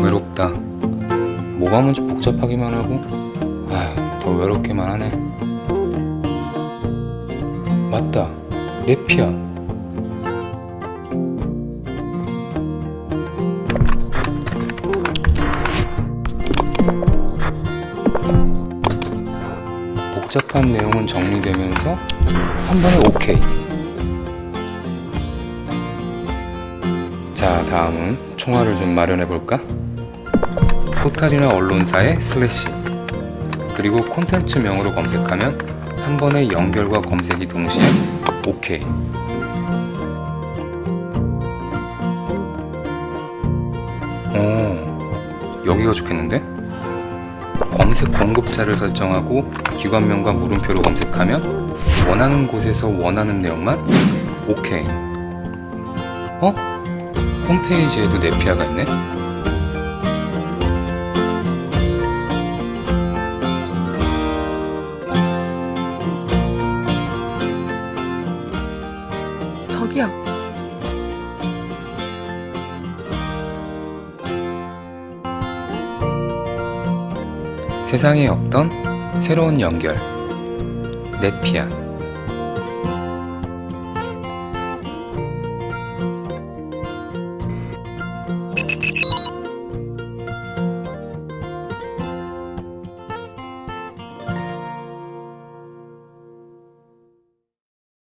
외롭다. 뭐가 뭔지 복잡하기만 하고 더 외롭기만 하네. 맞다. 내 피야. 복잡한 내용은 정리되면서 한 번에 오케이. 자, 다음은 총알을 좀 마련해 볼까? 포탈이나 언론사의 슬래시 그리고 콘텐츠명으로 검색하면 한 번에 연결과 검색이 동시에 오케이. 오, 여기가 좋겠는데? 검색 공급자를 설정하고 기관명과 물음표로 검색하면 원하는 곳에서 원하는 내용만 오케이. 어? 홈페이지에도 네피아가 있네? 저기요. 세상에 없던 새로운 연결. 네피아.